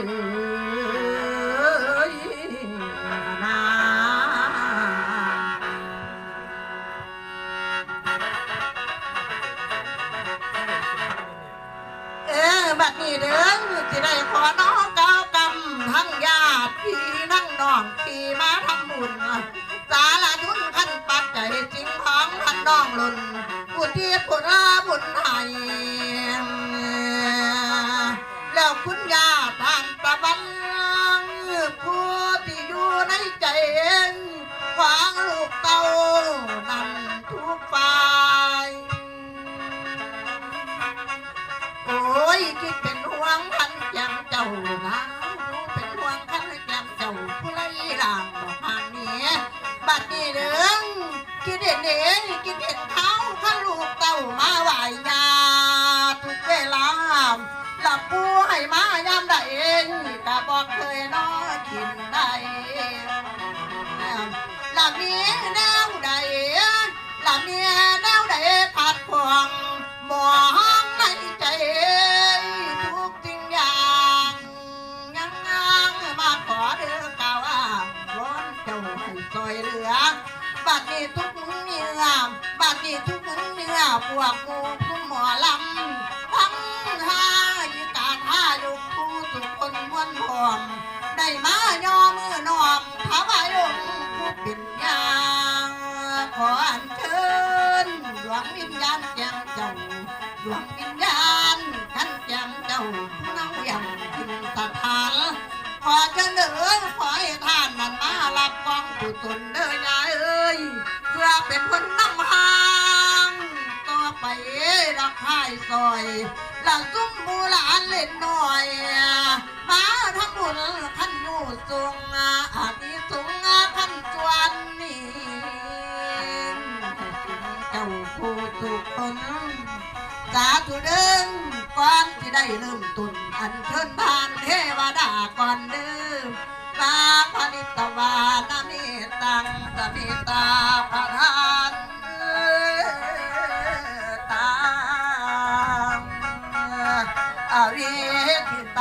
บันี้เด้อสิได้ขอน้องก้ากำทั้งญาติพี่นั่งน้องพี่มาทำบุญสาลาทุนขั้นปัดใจจริงของท่นน้องล่นผู้ที่ผลบุญไทย แล้วคุณยาทานตะวันผู้ที่อยู่ในใจขวางลูกเต้านั่นทุกฝ่าย โอ้ยคิดเป็น นี้ทุกเนื้อบัดนี้ทุกเนื้อพวกกูผู้หมอลำทั้งห้ายิกาท่ายุกผู้สุคนม้วนหอมได้มาย่อมือนอมถวายองผู้เป็นยางขออัญเชิญดวงวิญญาณแจ่มเจ้าดวงวิญญาณขันแจ่มเจ้าผู้นั่งยังกินสถานขอเชิญเด้อขอให้ท่านนั้นมารับกองกุศลเด้อ รักให้ซอยละซุ้มมูหลานเล่นหน่อยมาทำบุญขันอยู่สูงอานิสงส์ขันสวนนี้เจ้าผู้ทุกคนสาธุเดิงก่อนที่ได้เริ่มตุนอันเชิญทานเทวดาก่อนเดิมสาพนิตวานามิตังสมิตาพระ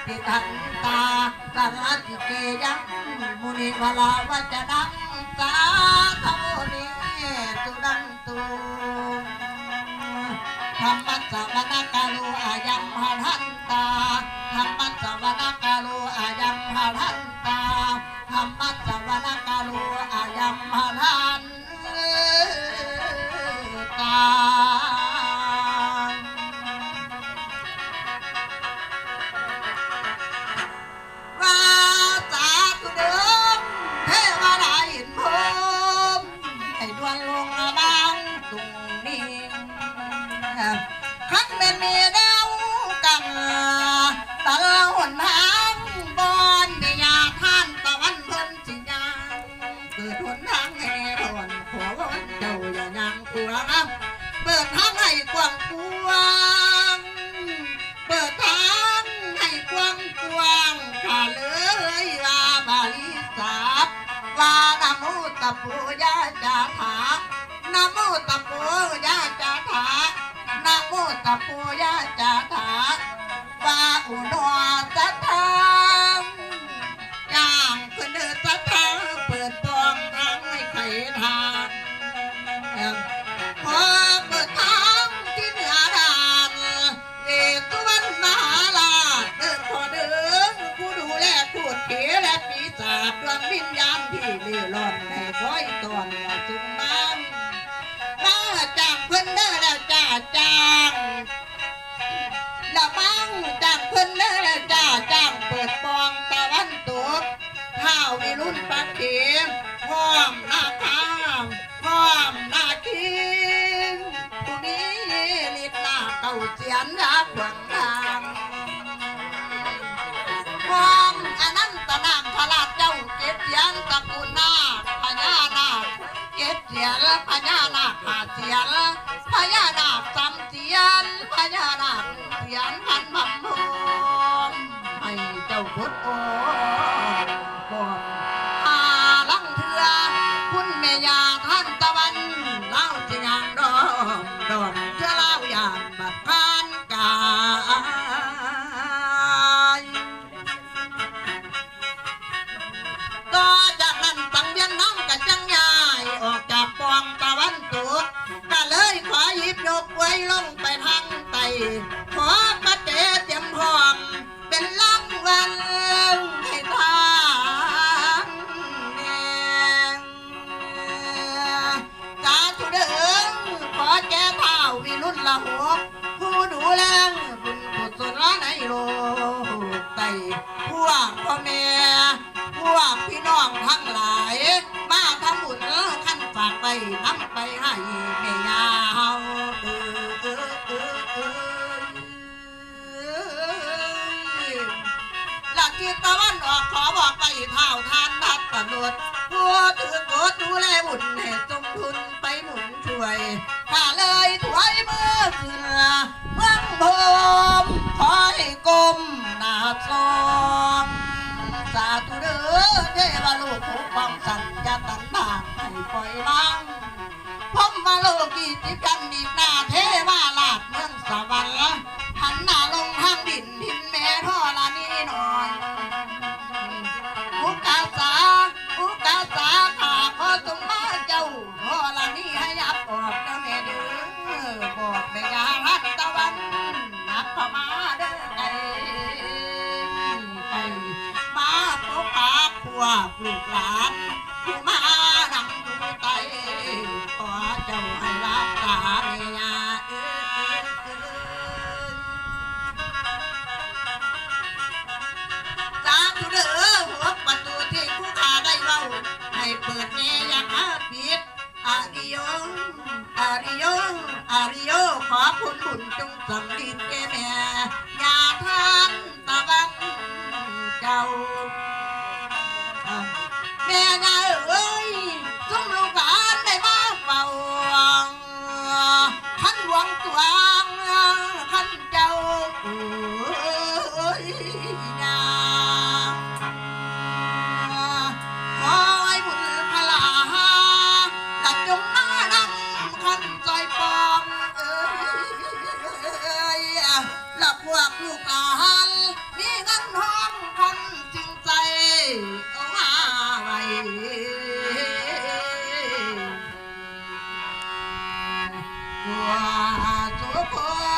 ตเตจันทริเกาเนทิเปรทจะคาเนตาคาเนเคหาวาทุมิเกยังตุเทวาลาวิสาขาคันทักขนาคาติทันตาสังอาติเกยังมุนิวลาวัจนังสาธมุนิสุดันตุ เป็นมีเดากันตะละหนทางบอนนิยาท่านตะวันเพิ่นสิยางเกิดหนทางให้รอนขอวันเจ้าอย่ายังกลัวเปิดทางให้กว้างกว้างเปิดทางให้กว้างกว้างข้าเลยว่าบาลีสาบว่านะโมตะปูยาจาถ โมตะปูยาจาถาว่าอุโนสัทธามย่างขึ้นเดินสัทธาเปิดตองทางให้ไขทางพอเปิดทางที่เหนือด่านเวตุวันมหาลาชเดินพอเดินผู้ดูแลพูดเขและปีศาจดวงวิญญาณที่เล่ร่อนในคอยตอนสุมน้ จ้างละมังจางเพิ่นเด้อแล้วจ้าจ้างเปิดปองตะวันตกข้าววิรุณปักเข็มพร้อมหน้าข้ามพร้อมหน้าคิงผู้นี้ลิดหน้าเก่าเจียนรักหวังทางพร้อมอนันตนามพระราชเจ้าเก็บเสียนตะกูลนาพญานาคเก็บเสียนพญานาคหาเสียนพญานา องทั้งหลาย มาทำบุญขั้นฝากไปนำไปให้แม่ยาเฮาเออเออเออเออหลักจิตตะวันออกขอบอกไปเท่าทานทัดตำรวจผู้ถือกดดูแลบุญให้สมทุนไปหมุนช่วยถ้าเลยถวยมือเสือเมืองพมขอให้กลมหน้าซองสาธุเด้ อเทวลูกผู้ป้องสันจะตันตางให้ปล่อยล้างพมมาโลกีจิกันอีกหน้าเทวาลาดเมืองสวรรค์หันหน้าลงทางดินดินแม่ท่อลานี่หน่อย สาธุเด้อหัวประตูที่ผู้ขาได้เว้าให้เปิดแน่อยังหาปิดอาริโยอาริโยอาริโยขอคุณบุญจงสำลิดแก่แม่อย่าทานตะวันเจ้า 我做过。